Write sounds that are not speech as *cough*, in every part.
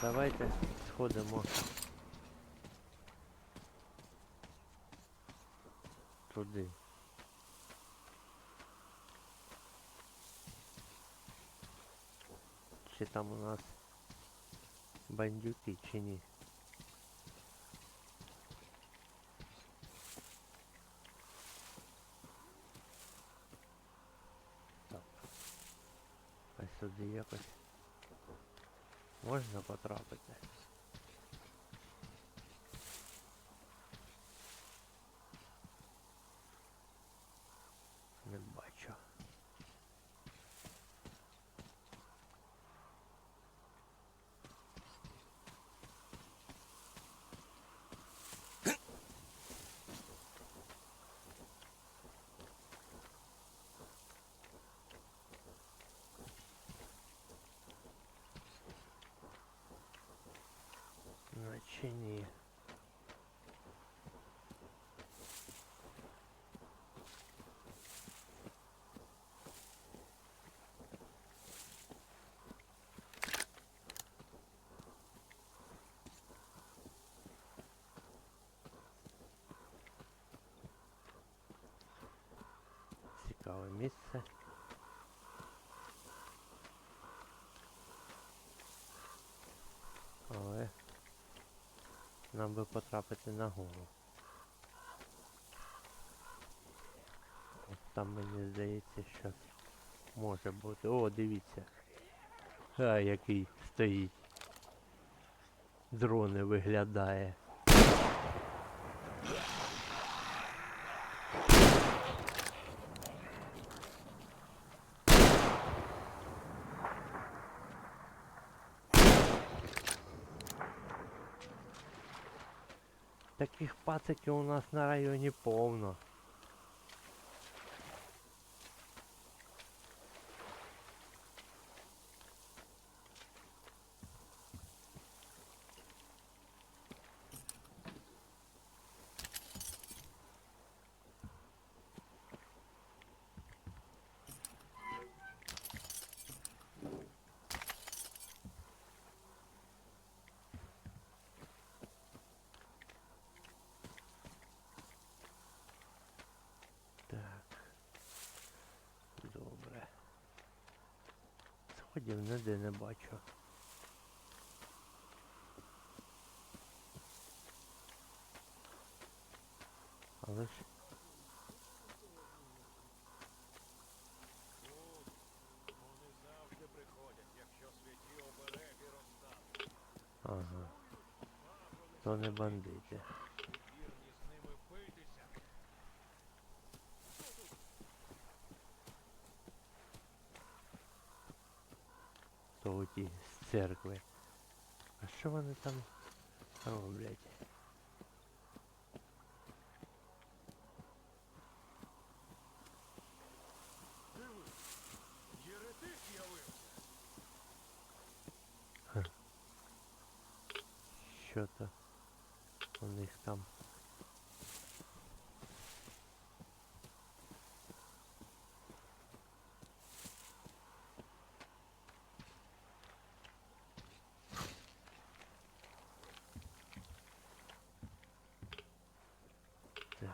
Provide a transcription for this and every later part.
давайте сходимо. Туди. Чи там у нас бандюки, чи ні? Так. А сюди якось можна потрапити? Не бачу. Наче ні. Цікаве місце. Але нам би потрапити на гору. От там мені здається, що може бути. О, дивіться. А який стоїть. Дрони виглядає. Таких пациків у нас на районі повно. Так. Добре. Сходів ніде не бачу. Але ж. Ага. То не бандити. Вірні з ними битися. То оті з церкви. А що вони там роблять? Диви, єретик з'явився. Що то у них там? Так.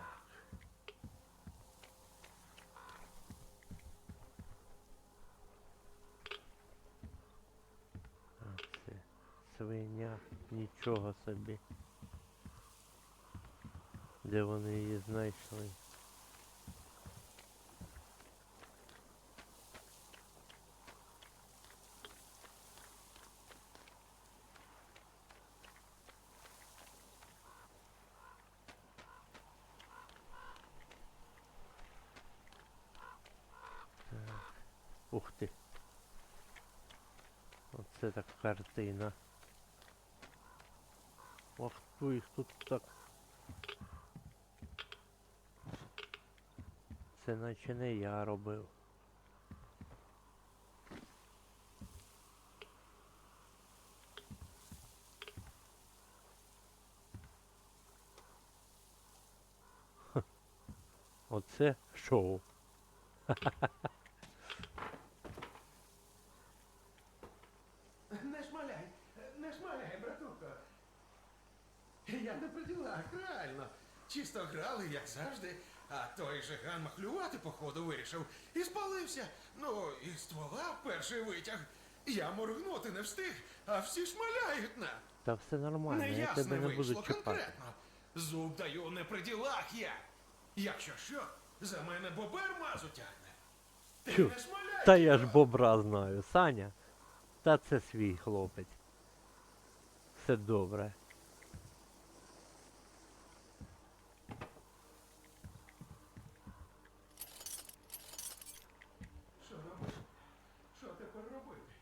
А це свиня, нічого собі. Де вони її знайшли? Ух ти. Оце так картина. Ох, хто їх тут так. Це наче не я робив. Ха. Оце шоу. Не шмаляй, не шмаляй. Я не при ділах, реально. Грали, як завжди. А той же Ган махлювати, походу, вирішив і спалився. Ну, і ствола перший витяг. Я моргнути не встиг, а всі шмаляють на. Та все нормально, я Неясне тебе не вийшло чіпати. конкретно. Зуб даю не при ділах я. Якщо що, за мене бобер мазу тягне. Ти Тю, не шмаляй. Та я ж бобра знаю. Саня. Та це свій хлопець. Все добре. Що робити? Що тепер робити?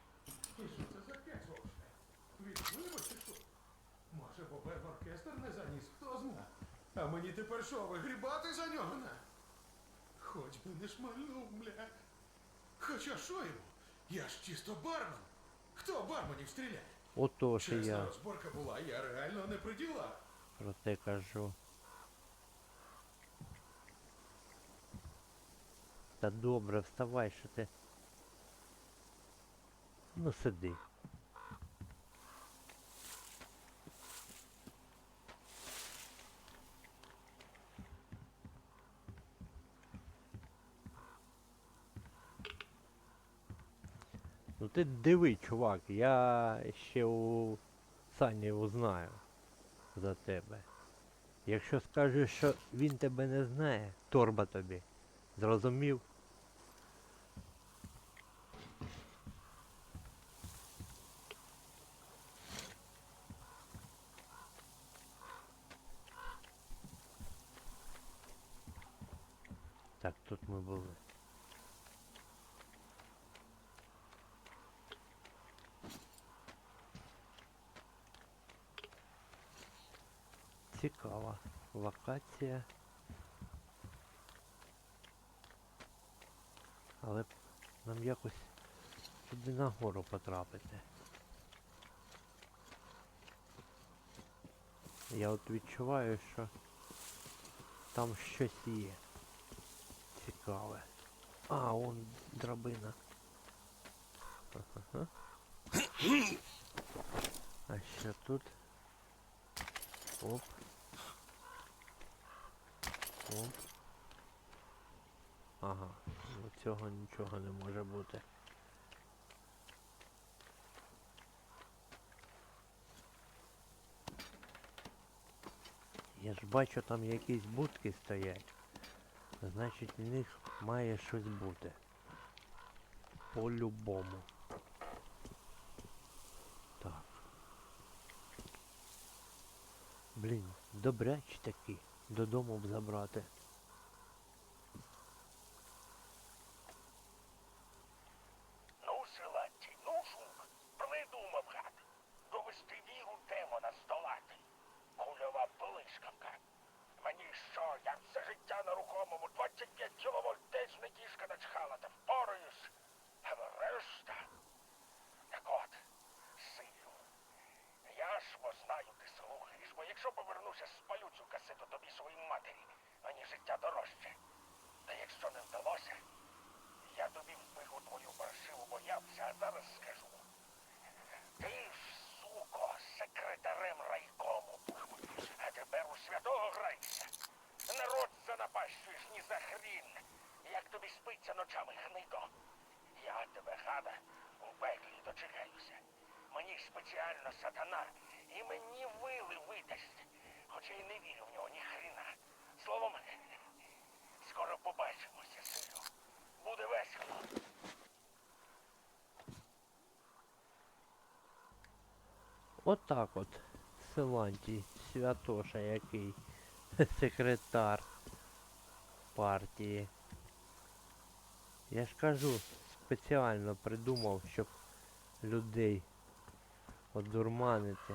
І що це за кець вовче? Відпливо чи що? Може, бобер в оркестр не заніс, хто зна. А мені тепер що, вигрібати за нього на? Хоч би не шмальнув, бля. Хоча що йому? Я ж чисто бармен. Хто барменів стріляє? Отож і я розборка була, я реально не при ділах. про те кажу. Та добре, вставай, що ти. Ну сиди. Ну ти диви, чувак, я ще у Сані узнаю за тебе. Якщо скажеш, що він тебе не знає, торба тобі. Зрозумів? Так, тут ми були. Цікава локація. Але нам якось туди нагору потрапити. Я от відчуваю, що там щось є. Цікаве. А, он драбина. Ага. А що тут? Оп. Оп. Ага, цього нічого не може бути. Я ж бачу там якісь будки стоять. Значить в них має щось бути. По-любому. Так. Блін, добрячі такі. Додому б забрати. Ну, силанці, ну, жук, придумав гад. Довести віру демона здолати. Кульова блискавка. Мені що, я все життя на рухомому 25 кіловольт теж не кішка начхала, та впораюсь. А решта. Так от, силю. Я ж бо знаю, ти слухаєш, бо якщо повернуся, спалю цю касету тобі своїй матері. Мені життя дорожче. Та якщо не вдалося, я тобі впиху твою паршиву боявся, а зараз скажу. Ти ж, суко, секретарем райкому був, а тепер у святого грайся. Народ занапащуєш ні за хрін. Як тобі спиться ночами, гниdo? Я тебе, гада, у пеклі дочекаюся. Мені спеціально сатана і мені вили видасть. Хоча й не вірю в нього ні хріна. Словом, *laughs* скоро побачимося, сину. Буде весело. Отак от. Силантій, Святоша який. *laughs* Секретар партії. Я ж кажу, спеціально придумав, щоб людей одурманити.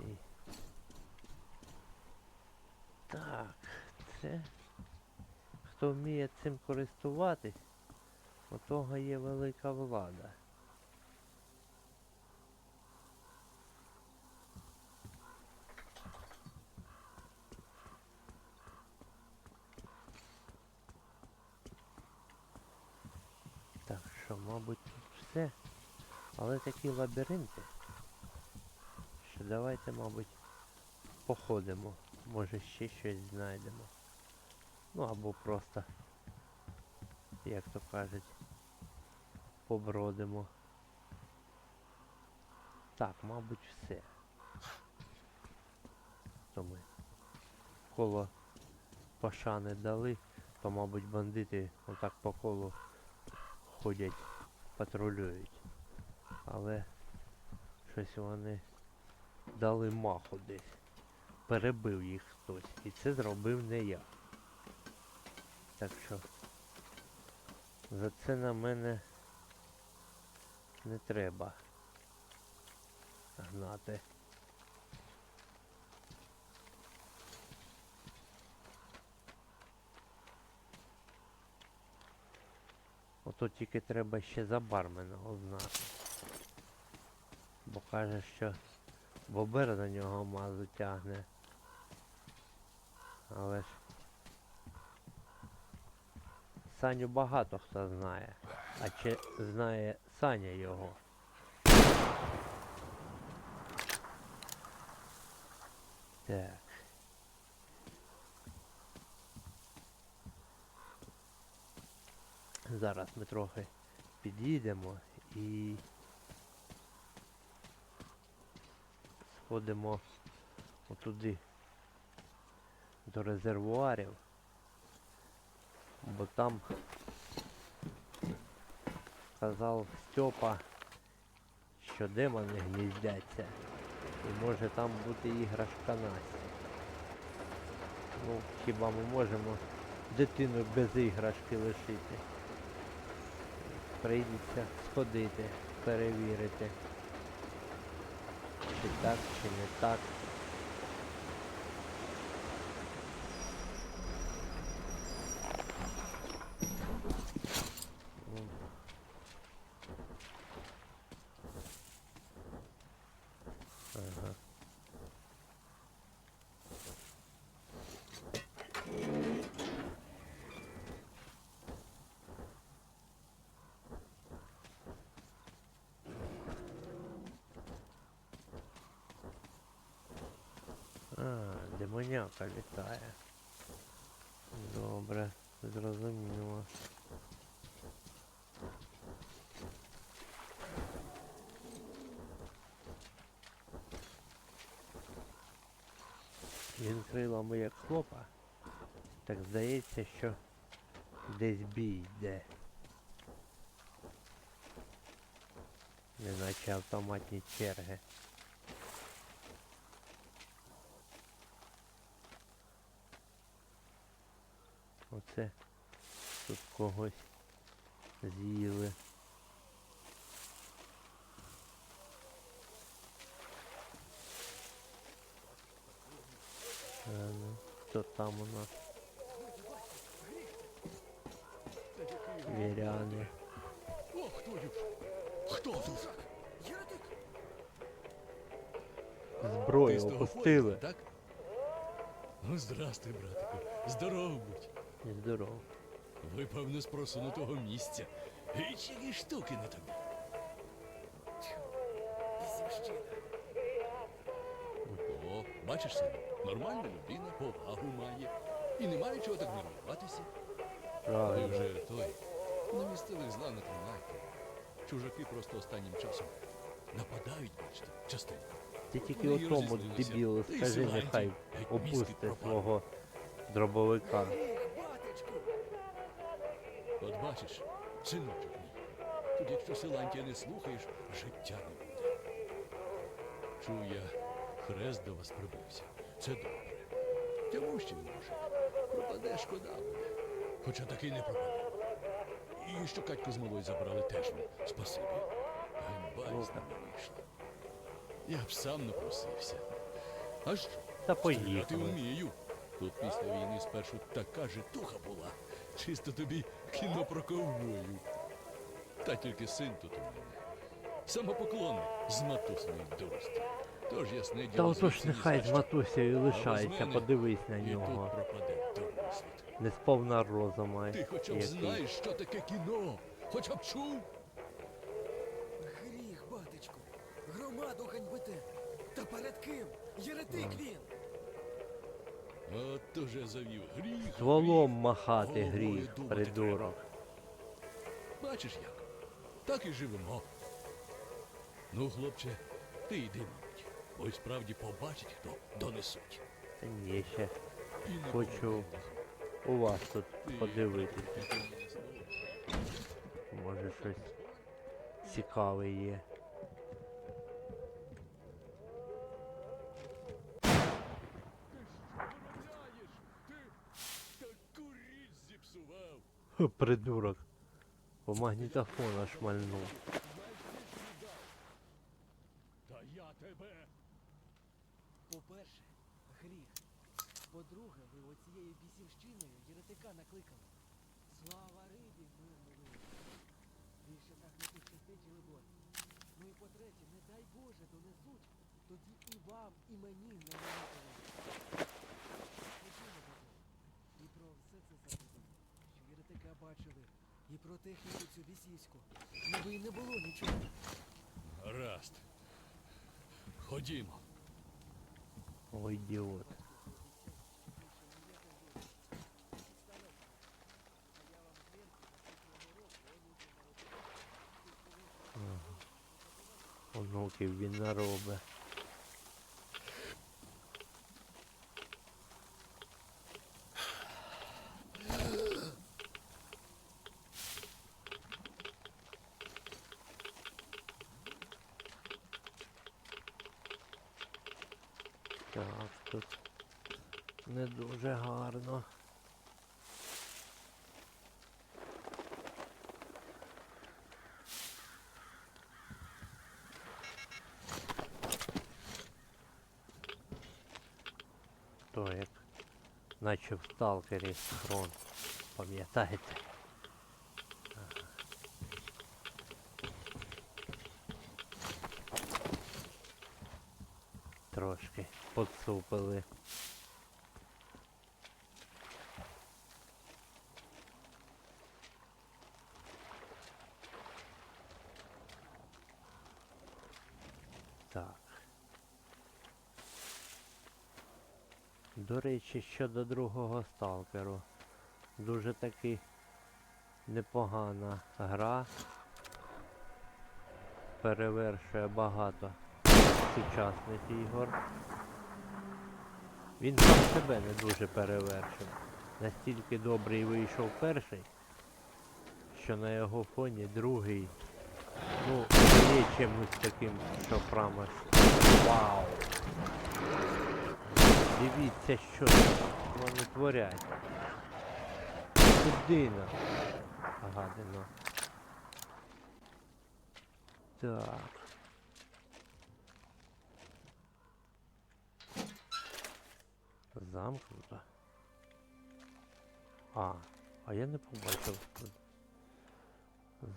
І... Так, це. Хто вміє цим користуватись, у того є велика влада. Що, мабуть, тут все. Але такі лабіринти. Що давайте, мабуть, походимо. Може ще щось знайдемо. Ну або просто, як то кажуть, побродимо. Так, мабуть, все. То ми коло пашани дали, то, мабуть, бандити отак по колу ходять, патрулюють. Але щось вони дали маху десь. Перебив їх хтось. І це зробив не я. Так що за це на мене не треба гнати. Ото тільки треба ще за бармена знати. Бо каже, що бобер на нього мазу тягне. Але ж Саню багато хто знає. А чи знає Саня його? Так. Зараз ми трохи під'їдемо і сходимо отуди до резервуарів, бо там казав Стьопа, що демони гніздяться і може там бути іграшка Насті. Ну, хіба ми можемо дитину без іграшки лишити? Прийдеться сходити, перевірити. Чи так, чи не так. Ну. Ага. А, демоняка літає. Добре, зрозуміло. Він крилами як хлопа. Так здається, що десь бій йде. Неначе автоматні черги. Оце тут когось з'їли. А, ну, хто там у нас? Віряни. Ох, твою! Хто тут? Зброю опустили. так? Ну, здрастуй, братику. Здоров будь. І Здорово. Ви, певно, з просунутого місця. І чиї штуки не тобі. О, бачиш сину, нормальна людина, повагу має. І немає чого так нервуватися. Ви Правильно. вже той. На місцевих зла не тримайте. Чужаки просто останнім часом нападають, бачите, частенько. Ти тільки Вони отому розізлилися. дебілу Та й скажи, нехай мізки опусти пропали. свого дробовика. Бачиш, синочок мій, тут якщо Силантія не слухаєш, життя не буде. Чув я, хрест до вас прибився. Це добре. Тямущий він мужик. Пропаде, шкода буде. Хоча таки не пропаде. І що Катьку з малою забрали теж вам. Спасибі. Ганьба із ними вийшла. Я б сам напросився. А що? Та Стріляти вмію. Тут після війни спершу така житуха була. Чисто тобі кіно про ковбою. Та тільки син тут у мене. Самопоклонник з матусної дурості. Тож ясне Та діло. отож звідси ні нехай з що. матусею лишається, мене подивись на І тут нього. пропаде дурний світ. Не сповна розума. Ти хоча б який. знаєш, що таке кіно? Хоча б чув? Гріх, батечку, громаду ганьбите. Та перед ким? Єретик він! От уже завів гріх. Стволом махати гріх, придурок. Бачиш як? Так і живемо. Ну, хлопче, ти йди, мабуть. Бо й справді побачить, хто донесуть. Та ні, ще І не Хочу у вас тут подивитися. Може щось цікаве є. Знаєш, ти таку річ зіпсував. Ха, *laughs* Придурок. По магнітофона шмальнув. Та я тебе. По-перше, гріх. По-друге, ви оцією бісівщиною єретика накликали. Слава рибі, мирний Більше так не пощастить і либо. Ну і по-третє, не дай Боже донесуть, тоді і вам, і мені не належало. І про все це забудемо, що бачили, і про техніку цю бісівську. Ніби й не було нічого. Гаразд. Ходімо. Ой, ідіот. Онуків він наробить. Так, тут не дуже гарно. То як наче в сталкері схрон. Пам'ятаєте? Трошки поцупили. Так. Речі, щодо другого сталкеру. Дуже таки непогана гра. Перевершує багато сучасних ігор. Він сам себе не дуже перевершив. Настільки добрий вийшов перший, що на його фоні другий, ну, є чимось таким, що прямо вау. Дивіться, що вони творять. Кудина. Гадина. Так. Замкнуто. А, а я не побачив тут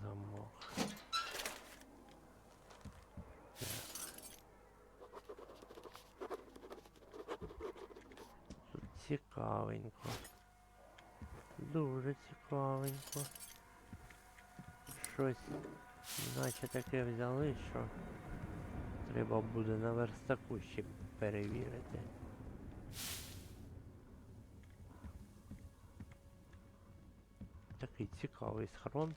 замок. Цікавенько. Дуже цікавенько. Щось наче таке взяли, що треба буде на верстаку ще перевірити. Такий цікавий схрон.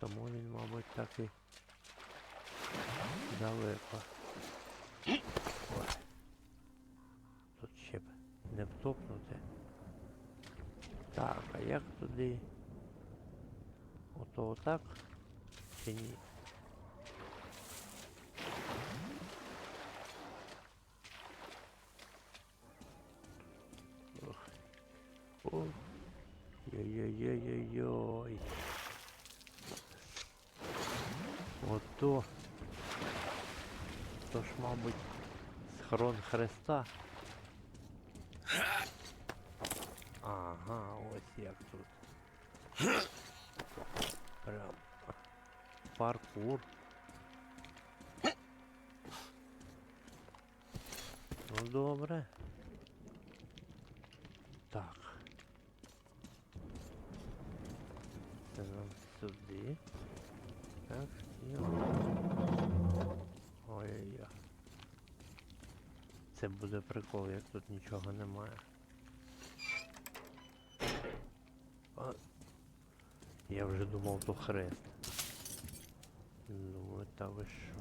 Тому він, мабуть, так і далеко. Як туди? Ото отак? Чи ні? Ох. Йой-йой-йой-йой. Ото. То ж, мабуть, схрон Христа. Як тут. Прям паркур. Ну добре. Так. Це нам сюди. Так, і... Ой-ой-ой. Це буде прикол, як тут нічого немає. Я вже думав, то хрест. Думаю, та ви що?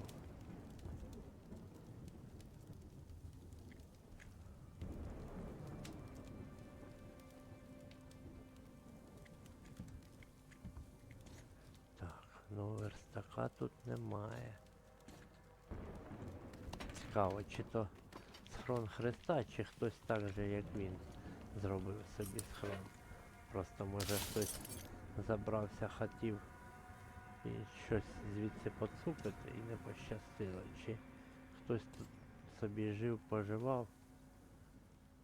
Так, ну верстака тут немає. Цікаво, чи то схрон Христа, чи хтось так же, як він, зробив собі схрон. Просто може хтось забрався, хотів щось звідси поцупити і не пощастило. Чи хтось тут собі жив, поживав,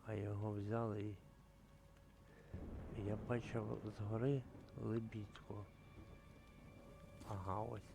а його взяли і я бачив згори лебідку. Ага, ось.